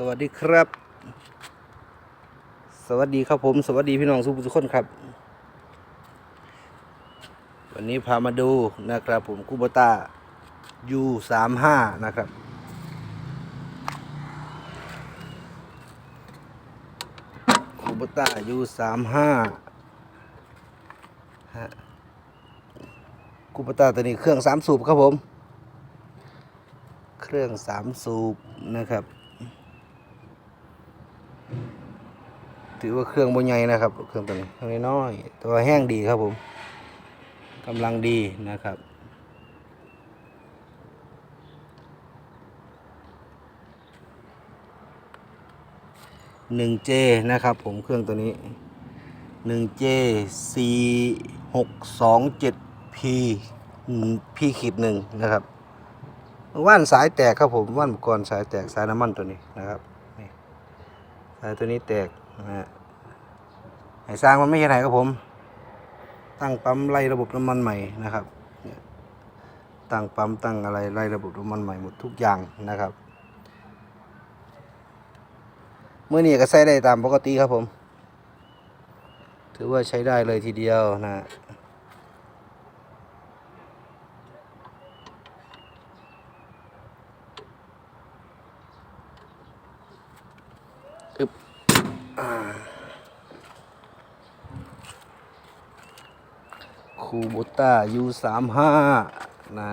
สวัสดีครับ สวัสดีครับผม สวัสดีพี่น้องสุภุทุกคนครับ วันนี้พามาดูนะครับผมคูโบต้า U สามห้านะครับ คูโบต้า U สามห้าคูโบต้าตัวนี้เครื่องสามสูบครับผม เครื่องสามสูบนะครับ ถือว่าเครื่องบนใหญ่นะครับ เครื่องตัวนี้เครื่องน้อยตัวแห้งดีครับผมกำลังดีนะครับหนึ่งเจนะครับ ผมเครื่องตัวนี้หนึ่งเจสี่หกสองเจ็ดพีพีขีดหนึ่งนะครับว่านสายแตกครับผมว่านอุปก่อนสายแตกสายน้ำมันตัวนี้นะครับ สายตัวนี้แตกนะฮะไอ้สร้างมันไม่ใช่ไหนครับผม ตั้งปั๊มไล่ระบบน้ำมันใหม่นะครับตั้งปั๊มตั้งอะไรไล่ระบบน้ำมันใหม่หมดทุกอย่างนะครับเมื่อนี้ก็ใช้ได้ตามปกติครับผม ถือว่าใช้ได้เลยทีเดียวนะอึบอ่า คูโบต้า U สามห้านะ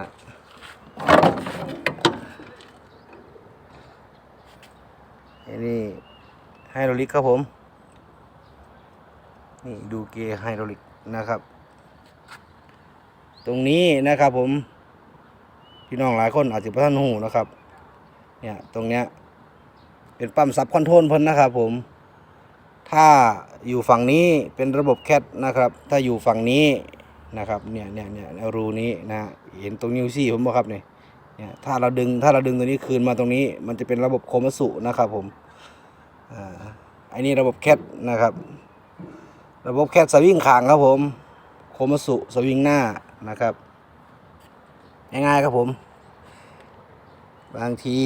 อันนี้ไฮดรอลิกครับผม นี่ดูเกยร์ไฮดรอลิกนะครับ ตรงนี้นะครับผม พี่น้องหลายคนอาจจะไม่ทันหูนะครับ เนี่ย ตรงเนี้ย เป็นปั๊มซับคอนโทรลเพิ่นนะครับผม ถ้าอยู่ฝั่งนี้เป็นระบบแคทนะครับ ถ้าอยู่ฝั่งนี้นะครับ เนี่ยเนี่ยเนี่ยรูนี้นะเห็นตรงนิ้วซี่ผมบอกครับเนี่ยเนี่ยถ้าเราดึงถ้าเราดึงตัวนี้คืนมาตรงนี้ มันจะเป็นระบบโคมัสุนะครับผมอ่าอันนี้ระบบแคทนะครับ ระบบแคทสวิงขางครับผม โคมัสุสวิงหน้านะครับง่ายๆครับผม บางที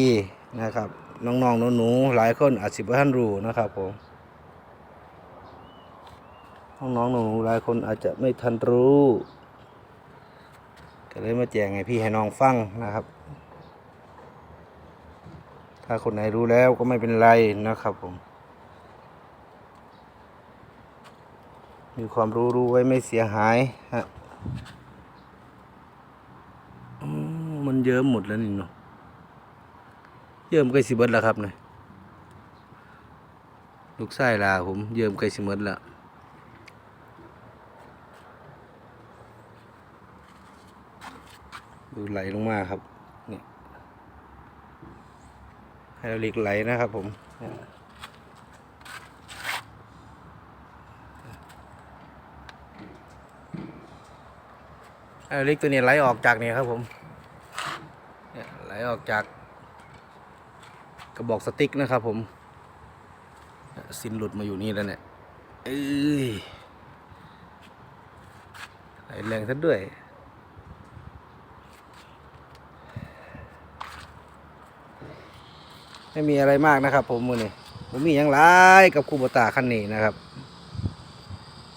นะครับน้องๆหนูๆหลายคนอาจสิบท่านรู้นะครับผม น้องๆหนูๆหลายคนอาจจะไม่ทันรู้ก็เลยมาแจ้งให้พี่ให้น้องฟังนะครับ ถ้าคนไหนรู้แล้วก็ไม่เป็นไรนะครับผม มีความรู้รู้ไว้ไม่เสียหายฮะมันเยิ้มหมดแล้วนี่เนาะเยิ้มใกล้สิเบิดแล้วครับเนี่ยลูกไส้ลาผมเยิ้มใกล้สิเบิดแล้ว ดูไหลลงมาครับเนี่ยไฮดรอลิกไหลนะครับผมเนี่ยไอล็กตัวนี้ไหลออกจากนี่ครับผมเนี่ยไหลออกจาก กระบอกสติ๊กนะครับผมเนี่ยซินหลุดมาอยู่นี่แล้วเนี่ยเอ้ยไหลแรงซะด้วย ไม่มีอะไรมากนะครับ ผมมือนี่ผมมีอย่างไรกับคูโบตาคันนี้นะครับ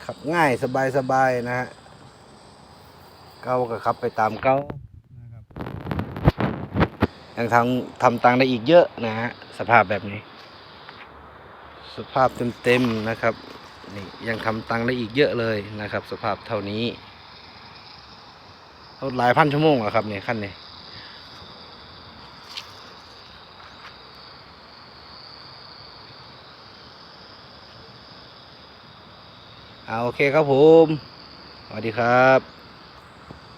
ขับง่ายสบายๆนะฮะเก้าก็ขับไปตามเก้านะครับยังทำทำตังได้อีกเยอะนะฮะสภาพแบบนี้ สภาพเต็มๆนะครับนี่ยังทำตังได้อีกเยอะเลยนะครับ สภาพเท่านี้รถหลายพันชั่วโมงอะครับเนี่ยขั้นนี้ เอาโอเคครับผม สวัสดีครับ